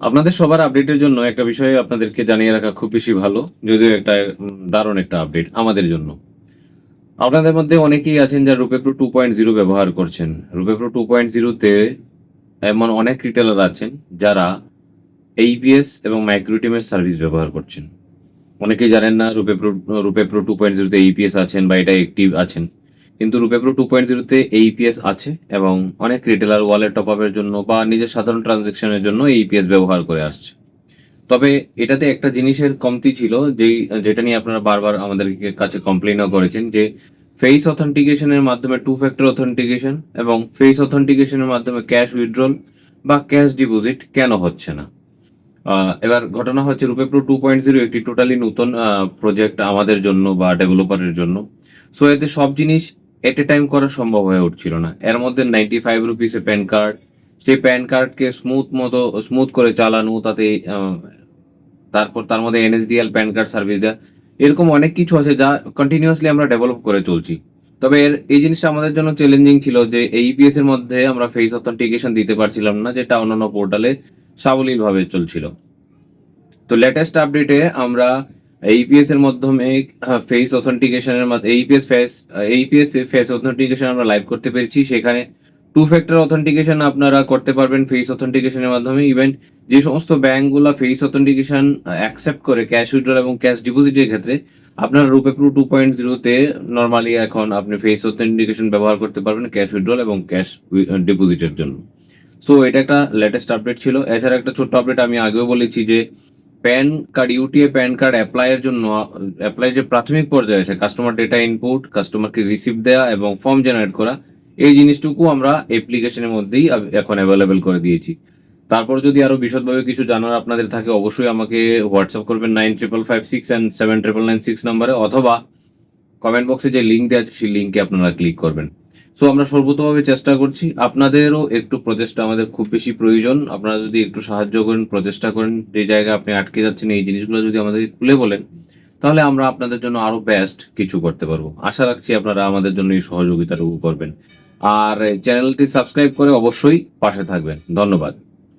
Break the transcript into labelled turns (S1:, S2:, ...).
S1: আপনাদের সবার আপডেটের জন্য একটা বিষয় আপনাদেরকে জানিয়ে রাখা খুব বেশি ভালো, যদিও একটা দারুণ একটা আপডেট আমাদের জন্য। আপনাদের মধ্যে অনেকেই আছেন যারা RuPay pro two point zero ব্যবহার করছেন। রুপে প্রো টু পয়েন্ট জিরোতে এমন অনেক রিটেলার আছেন যারা এইপিএস এবং মাইক্রোটিমের সার্ভিস ব্যবহার করছেন। অনেকেই জানেন না RuPay pro RuPay pro two point জিরোতে এইপিএস আছেন বা এটা অ্যাক্টিভ আছেন। কিন্তু রুপে প্রো টু পয়েন্ট জিরোতে এইপিএস আছে এবং অনেক রিটেলার ওয়ালেট টপ আপের জন্য বা নিজের সাধারণ ট্রানজেকশনের জন্য এই এইপিএস ব্যবহার করে আসছে। তবে এটাতে একটা জিনিসের কমতি ছিল, যেই, যেটা নিয়ে আপনারা বারবার আমাদের কাছে কমপ্লেনও করেছেন, যে ফেস অথেন্টিকেশনের মাধ্যমে টু ফ্যাক্টর অথেন্টিকেশন এবং ফেস অথেন্টিকেশনের মাধ্যমে ক্যাশ উইথড্রল বা ক্যাশ ডিপোজিট কেন হচ্ছে না? এবার ঘটনা হচ্ছে RuPay pro two point zero একটি টোটালি নতুন প্রজেক্ট আমাদের জন্য বা ডেভেলপারের জন্য। সো এতে সব জিনিস এট এ টাইম করা সম্ভব হয়ে উঠছিল না। এর মধ্যে নাইনটি ফাইভ রুপিসে প্যান কার্ড সেই প্যান কার্ডকে স্মুথ মতো স্মুথ করে চালানো, তাতে তারপর তার মধ্যে এনএসডিএল প্যান কার্ড সার্ভিস দেওয়া, এরকম অনেক কিছু আছে যা কন্টিনিউয়াসলি আমরা ডেভেলপ করে চলছি। তবে এর, এই জিনিসটা আমাদের জন্য চ্যালেঞ্জিং ছিল যে এইপিএস এর মধ্যে আমরা ফেস অথেন্টিকেশন দিতে পারছিলাম না, যেটা অন্যান্য পোর্টালে সাবলীলভাবে চলছিল। তো লেটেস্ট আপডেটে আমরা এইপিএস এর মাধ্যমে ফেস অথেন্টিকেশনের মাধ্যমে AEPS face AEPS face authentication আমরা লাইভ করতে পেরেছি। সেখানে টু ফ্যাক্টর অথেন্টিকেশন আপনারা করতে পারবেন ফেস অথেন্টিকেশনের মাধ্যমে। ইভেন যে সমস্ত ব্যাংকগুলো ফেস অথেন্টিকেশন অ্যাকসেপ্ট করে ক্যাশ উইথড্রল এবং ক্যাশ ডিপোজিটের ক্ষেত্রে, আপনার রুপে প্রো টু পয়েন্ট জিরোতে নর্মালি এখন আপনি ফেস অথেন্টিকেশন ব্যবহার করতে পারবেন ক্যাশ উইথড্রল এবং ক্যাশ ডিপোজিটের জন্য। সো এটা একটা লেটেস্ট আপডেট ছিল। এছাড়া একটা ছোট্ট আপডেট আমি আগেও বলেছি যে PAN card UTI PAN card অ্যাপ্লাইয়ের জন্য অ্যাপ্লাই যে প্রাথমিক পর্যায়ে আছে কাস্টমার ডেটা ইনপুট কাস্টমারকে রিসিভ দেওয়া এবং ফর্ম জেনারেট করা, এই জিনিসটুকু আমরা অ্যাপ্লিকেশনের মধ্যেই এখন অ্যাভেলেবেল করে দিয়েছি। তারপর যদি আরও বিশদভাবে কিছু জানার আপনাদের থাকে, অবশ্যই আমাকে হোয়াটসঅ্যাপ করবেন nine triple five six and seven triple nine six নাম্বারে অথবা কমেন্ট বক্সে যে লিঙ্ক দেওয়া আছে, সেই লিঙ্কে আপনারা ক্লিক করবেন। সো আমরা সর্বতভাবে চেষ্টা করছি। আপনাদেরও একটু প্রচেষ্টা আমাদের খুব বেশি প্রয়োজন। আপনারা যদি একটু সাহায্য করেন, প্রচেষ্টা করেন, যে জায়গায় আপনি আটকে যাচ্ছেন, এই জিনিসগুলো যদি আমাদের খুলে বলেন, তাহলে আমরা আপনাদের জন্য আরও বেস্ট কিছু করতে পারব। আশা রাখছি আপনারা আমাদের জন্য এই সহযোগিতাটুকু করবেন। আর চ্যানেলটি সাবস্ক্রাইব করে অবশ্যই পাশে থাকবেন। ধন্যবাদ।